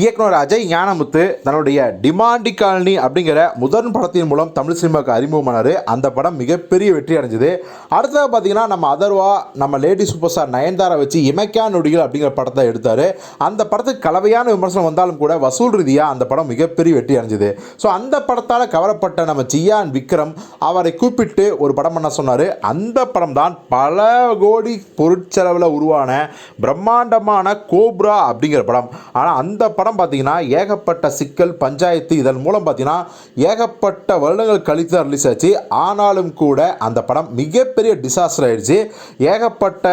இயக்குனர் அஜய் ஞானமுத்து தன்னுடைய டிமாண்டி காலனி அப்படிங்கிற முதன் படத்தின் மூலம் தமிழ் சினிமாவுக்கு அறிமுகமானார். அந்த படம் மிகப்பெரிய வெற்றி அடைஞ்சது. அடுத்தது பார்த்தீங்கன்னா நம்ம அதர்வா நம்ம லேடி சூப்பர் ஸ்டார் நயன்தாரா வச்சு இமைக்கா நொடிகள் அப்படிங்கிற படத்தை எடுத்தார். அந்த படத்துக்கு கலவையான விமர்சனம் வந்தாலும் கூட வசூல் ரீதியாக அந்த படம் மிகப்பெரிய வெற்றி அடைஞ்சது. ஸோ அந்த படத்தால் கவரப்பட்ட நம்ம ஜியான் விக்ரம் அவரை கூப்பிட்டு ஒரு படம் பண்ண சொன்னார். அந்த படம் தான் பல கோடி பொருட்செலவில் உருவான பிரம்மாண்டமான கோப்ரா அப்படிங்கிற படம். ஆனால் அந்த படம் பார்த்தீங்கன்னா ஏகப்பட்ட சிக்கல் பஞ்சாயத்து இதன் மூலம் பார்த்தீங்கன்னா ஏகப்பட்ட வருடங்கள் கழித்து தான் ரிலீஸ் ஆச்சு. ஆனாலும் கூட அந்த படம் மிகப்பெரிய டிசாஸ்டர் ஆயிடுச்சு. ஏகப்பட்ட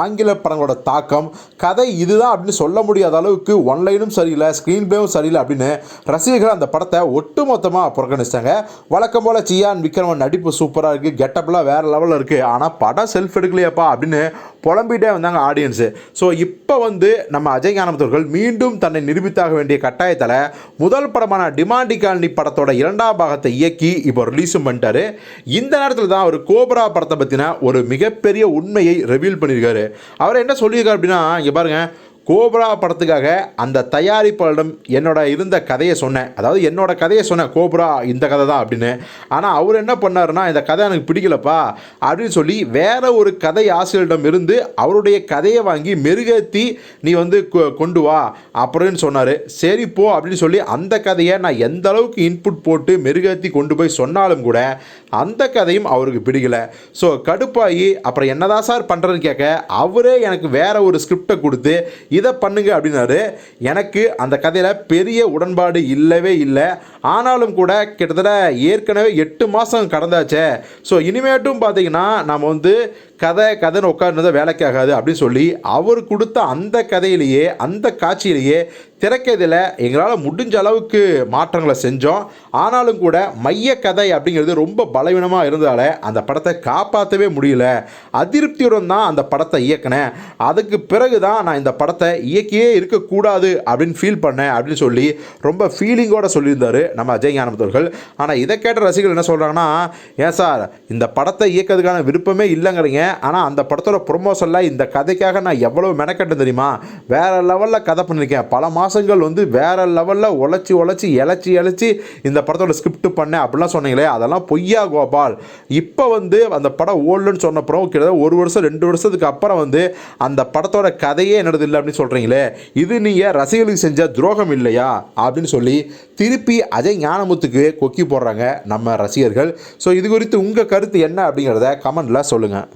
ஆங்கில படங்களோட தாக்கம் கதை இதுதான் அப்படின்னு சொல்ல முடியாத அளவுக்கு ஒன்லைனும் சரியில்லை ஸ்க்ரீன் பிளேவும் சரியில்லை அப்படின்னு ரசிகர்கள் அந்த படத்தை ஒட்டுமொத்தமாக புறக்கணிச்சிட்டாங்க. வழக்கம் போல் சியான் விக்ரமன் நடிப்பு சூப்பராக இருக்குது கெட்டப்லாம் வேறு லெவலில் இருக்குது ஆனால் படம் செல்ஃப் எடுக்கலையாப்பா அப்படின்னு புலம்பிட்டே வந்தாங்க ஆடியன்ஸு ஸோ இப்போ வந்து நம்ம அஜய் ஞானமுத்தவர்கள் மீண்டும் தன்னை நிரூபித்தாக வேண்டிய கட்டாயத்தில் முதல் படமான டிமாண்டி காலனி படத்தோட இரண்டாம் பாகத்தை இயக்கி இப்போ ரிலீஸும் பண்ணிட்டாரு. இந்த நேரத்தில் தான் அவர் கோபரா படத்தை பற்றின ஒரு மிகப்பெரிய உண்மையை ரிவீல் பண்ணியிருக்காரு. அவர் என்ன சொல்லியிருக்காரு அப்படின்னா இங்கே பாருங்கள் கோப்ரா படத்துக்காக அந்த தயாரிப்பாளரிடம் என்னோட இருந்த கதையை சொன்னேன். அதாவது என்னோட கதையை சொன்னேன் கோப்ரா இந்த கதை தான் அப்படின்னு. ஆனால் அவர் என்ன பண்ணாருன்னா இந்த கதை எனக்கு பிடிக்கலப்பா அப்படின்னு சொல்லி வேற ஒரு கதை ஆசிரியரிடம் இருந்து அவருடைய கதையை வாங்கி மெருகேற்றி நீ வந்து கொ- கொண்டு வா அப்படின்னு சொன்னார். சரி போ அப்படின்னு சொல்லி அந்த கதையை நான் எந்த அளவுக்கு இன்புட் போட்டு மெருகேற்றி கொண்டு போய் சொன்னாலும் கூட அந்த கதையும் அவருக்கு பிடிக்கல. ஸோ கடுப்பாகி அப்புறம் என்னதான் சார் பண்ணுறதுன்னு கேட்க அவரே எனக்கு வேற ஒரு ஸ்கிரிப்டை கொடுத்து இதை பண்ணுங்க அப்படின்னாரு. எனக்கு அந்த கதையில் பெரிய உடன்பாடு இல்லவே இல்லை. ஆனாலும் கூட கிட்டத்தட்ட ஏற்கனவே எட்டு மாதம் கடந்தாச்சே. ஸோ இனிமேட்டும் பார்த்தீங்கன்னா நம்ம வந்து கதை கதைன்னு உட்கார்ந்ததை வேலைக்கு ஆகாது அப்படின்னு சொல்லி அவர் கொடுத்த அந்த கதையிலேயே அந்த காட்சியிலேயே திரைக்கதையில் எங்களால் முடிஞ்ச அளவுக்கு மாற்றங்களை செஞ்சோம். ஆனாலும் கூட மைய கதை அப்படிங்கிறது ரொம்ப பலவீனமாக இருந்ததால் அந்த படத்தை காப்பாற்றவே முடியல. அதிருப்தியுடன் தான் அந்த படத்தை இயக்கினேன். அதுக்கு பிறகு தான் நான் இந்த படத்தை இயக்கியே இருக்கக்கூடாது அப்படின்னு ஃபீல் பண்ணேன் அப்படின்னு சொல்லி ரொம்ப ஃபீலிங்கோட சொல்லியிருந்தார் நம்ம அஜய் ஞானமுத்தவர்கள் ஆனால் இதை கேட்ட ரசிகர்கள் என்ன சொல்கிறாங்கன்னா ஏன் சார் இந்த படத்தை இயக்கிறதுக்கான விருப்பமே இல்லைங்கிறீங்க. ஆனால் அந்த படத்தோட ப்ரொமோஷனில் இந்த கதைக்காக நான் எவ்வளோ மெனக்கட்டேன் தெரியுமா? வேறு லெவலில் கதை பண்ணியிருக்கேன் பல மாதங்கள் வந்து வேற லெவலில் உழைச்சி உழைச்சி இழைச்சி இழைச்சி இந்த படத்தோட ஸ்கிரிப்ட் பண்ணேன் அப்படிலாம் சொன்னீங்களே. அதெல்லாம் பொய்யா கோபால். இப்போ வந்து அந்த படம் ஓல்டுன்னு சொன்னப்புறம் கிட்டத்தட்ட ஒரு வருஷம் ரெண்டு வருஷத்துக்கு அப்புறம் வந்து அந்த படத்தோட கதையே என்னது இல்லை அப்படின்னு சொல்கிறீங்களே இது நீங்கள் ரசிகர்களுக்கு செஞ்ச துரோகம் இல்லையா? அப்படின்னு சொல்லி திருப்பி அஜய் ஞானமுத்துக்கு கொக்கி போடுறாங்க நம்ம ரசிகர்கள். ஸோ இது குறித்து உங்கள் கருத்து என்ன அப்படிங்கிறத கமெண்டில் சொல்லுங்கள்